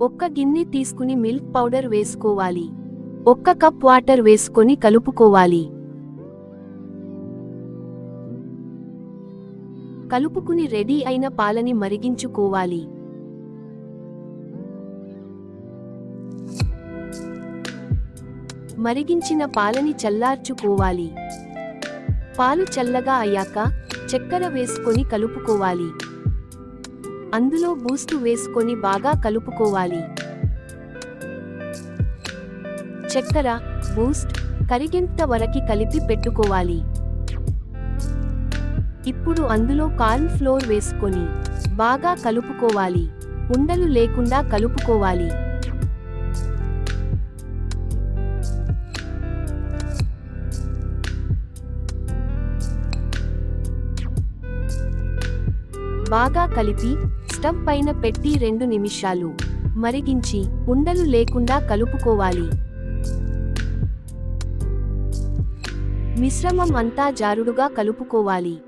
ఒక్క గిన్నె తీసుకుని మిల్క్ పౌడర్ వేసుకోవాలి. ఒక్క కప్ వాటర్ వేసుకొని కలుపుకోవాలి. కలుపుకుని రెడీ అయిన పాలని మరిగించుకోవాలి. మరిగించిన పాలని చల్లార్చుకోవాలి. పాలు చల్లగా అయ్యాక చక్కెర వేసుకొని కలుపుకోవాలి. అందులో బూస్టు వేసుకొని బాగా కలుపుకోవాలి. చక్కెర బూస్ట్ కరిగేంత వరకు కలిపి పెట్టుకోవాలి. ఇప్పుడు అందులో కార్న్ ఫ్లోర్ వేసుకొని బాగా కలుపుకోవాలి. ఉండలు లేకుండా కలుపుకోవాలి. బాగా కలిపి స్టవ్ పైన పెట్టి రెండు నిమిషాలు. మరిగించి ఉండలు లేకుండా కలుపుకోవాలి. మిశ్రమం అంతా జారుడుగా కలుపుకోవాలి.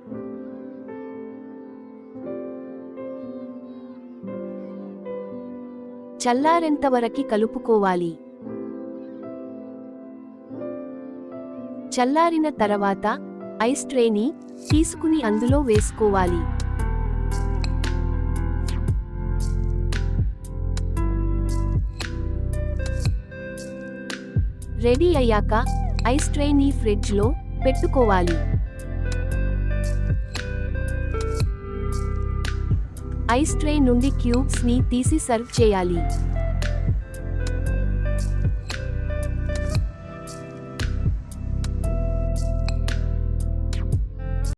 చల్లారెంతవరకి కలుపుకోవాలి. చల్లారిన తర్వాత ఐస్ ట్రేని తీసుకుని అందులో వేసుకోవాలి. రెడీ అయ్యాక ఐస్ ట్రేని ఫ్రిడ్జ్లో పెట్టుకోవాలి. ఐస్ ట్రే నుండి క్యూబ్స్ని తీసి సర్వ్ చేయాలి.